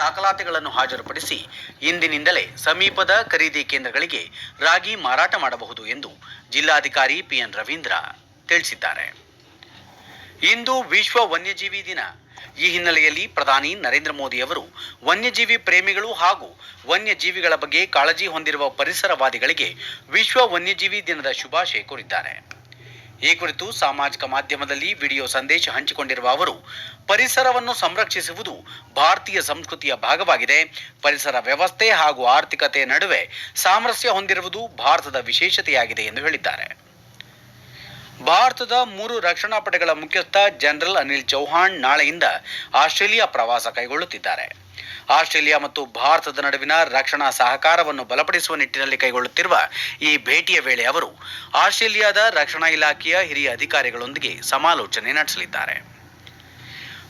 ದಾಖಲಾತಿಗಳನ್ನು ಹಾಜರುಪಡಿಸಿ ಇಂದಿನಿಂದಲೇ ಸಮೀಪದ ಖರೀದಿ ಕೇಂದ್ರಗಳಿಗೆ ರಾಗಿ ಮಾರಾಟ ಮಾಡಬಹುದು ಎಂದು ಜಿಲ್ಲಾಧಿಕಾರಿ ಪಿಎನ್ ರವೀಂದ್ರ ತಿಳಿಸಿದ್ದಾರೆ. ಇಂದು ವಿಶ್ವ ವನ್ಯಜೀವಿ ದಿನ. ಈ ಹಿನ್ನೆಲೆಯಲ್ಲಿ ಪ್ರಧಾನಿ ನರೇಂದ್ರ ಮೋದಿ ಅವರು ವನ್ಯಜೀವಿ ಪ್ರೇಮಿಗಳು ಹಾಗೂ ವನ್ಯಜೀವಿಗಳ ಬಗ್ಗೆ ಕಾಳಜಿ ಹೊಂದಿರುವ ಪರಿಸರವಾದಿಗಳಿಗೆ ವಿಶ್ವ ವನ್ಯಜೀವಿ ದಿನದ ಶುಭಾಶಯ ಕೋರಿದ್ದಾರೆ. ಈ ಕುರಿತು ಸಾಮಾಜಿಕ ಮಾಧ್ಯಮದಲ್ಲಿ ವಿಡಿಯೋ ಸಂದೇಶ ಹಂಚಿಕೊಂಡಿರುವ ಅವರು, ಪರಿಸರವನ್ನು ಸಂರಕ್ಷಿಸುವುದು ಭಾರತೀಯ ಸಂಸ್ಕೃತಿಯ ಭಾಗವಾಗಿದೆ. ಪರಿಸರ ವ್ಯವಸ್ಥೆ ಹಾಗೂ ಆರ್ಥಿಕತೆ ನಡುವೆ ಸಾಮರಸ್ಯ ಹೊಂದಿರುವುದು ಭಾರತದ ವಿಶೇಷತೆಯಾಗಿದೆ ಎಂದು ಹೇಳಿದ್ದಾರೆ. ಭಾರತದ ಮೂರು ರಕ್ಷಣಾ ಪಡೆಗಳ ಮುಖ್ಯಸ್ಥ ಜನರಲ್ ಅನಿಲ್ ಚೌಹಾಣ್ ನಾಳೆಯಿಂದ ಆಸ್ಟ್ರೇಲಿಯಾ ಪ್ರವಾಸ ಕೈಗೊಳ್ಳುತ್ತಿದ್ದಾರೆ. ಆಸ್ಟ್ರೇಲಿಯಾ ಮತ್ತು ಭಾರತದ ನಡುವಿನ ರಕ್ಷಣಾ ಸಹಕಾರವನ್ನು ಬಲಪಡಿಸುವ ನಿಟ್ಟಿನಲ್ಲಿ ಕೈಗೊಳ್ಳುತ್ತಿರುವ ಈ ಭೇಟಿಯ ವೇಳೆ ಅವರು ಆಸ್ಟ್ರೇಲಿಯಾದ ರಕ್ಷಣಾ ಇಲಾಖೆಯ ಹಿರಿಯ ಅಧಿಕಾರಿಗಳೊಂದಿಗೆ ಸಮಾಲೋಚನೆ ನಡೆಸಲಿದ್ದಾರೆ.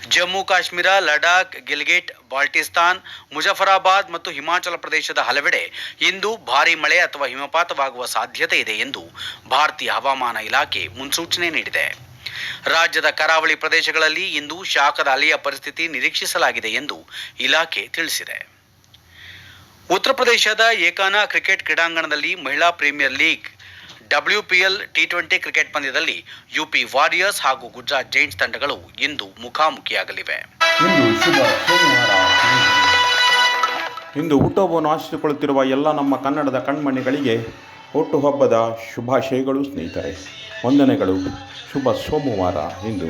ಜಮ್ಮು ಕಾಶ್ಮೀರ, ಲಡಾಖ್, ಗಿಲ್ಗಿಟ್, ಬಾಲ್ಟಿಸ್ತಾನ್, ಮುಜಫರಾಬಾದ್ ಮತ್ತು ಹಿಮಾಚಲ ಪ್ರದೇಶದ ಹಲವೆಡೆ ಇಂದು ಭಾರೀ ಮಳೆ ಅಥವಾ ಹಿಮಪಾತವಾಗುವ ಸಾಧ್ಯತೆ ಇದೆ ಎಂದು ಭಾರತೀಯ ಹವಾಮಾನ ಇಲಾಖೆ ಮುನ್ಸೂಚನೆ ನೀಡಿದೆ. ರಾಜ್ಯದ ಕರಾವಳಿ ಪ್ರದೇಶಗಳಲ್ಲಿ ಇಂದು ಶಾಖದ ಅಲೆಯ ಪರಿಸ್ಥಿತಿ ನಿರೀಕ್ಷಿಸಲಾಗಿದೆ ಎಂದು ಇಲಾಖೆ ತಿಳಿಸಿದೆ. ಉತ್ತರ ಪ್ರದೇಶದ ಏಕಾನ ಕ್ರಿಕೆಟ್ ಕ್ರೀಡಾಂಗಣದಲ್ಲಿ ಮಹಿಳಾ premier league WPL T twenty cricket ಪಂದ್ಯದಲ್ಲಿ ಯುಪಿ ವಾರಿಯರ್ಸ್ ಹಾಗೂ ಗುಜರಾತ್ ಜೈಂಟ್ಸ್ ತಂಡಗಳು ಇಂದು ಮುಖಾಮುಖಿಯಾಗಲಿವೆ. ಇಂದು ಹುಟ್ಟುಹಬ್ಬವನ್ನು ಆಶಿಸಿಕೊಳ್ಳುತ್ತಿರುವ ಎಲ್ಲ ನಮ್ಮ ಕನ್ನಡದ ಕಣ್ಮಣಿಗಳಿಗೆ ಹುಟ್ಟುಹಬ್ಬದ ಶುಭಾಶಯಗಳು ಸ್ನೇಹಿತರೆ. ವಂದನೆಗಳು. ಶುಭ ಸೋಮವಾರ ಇಂದು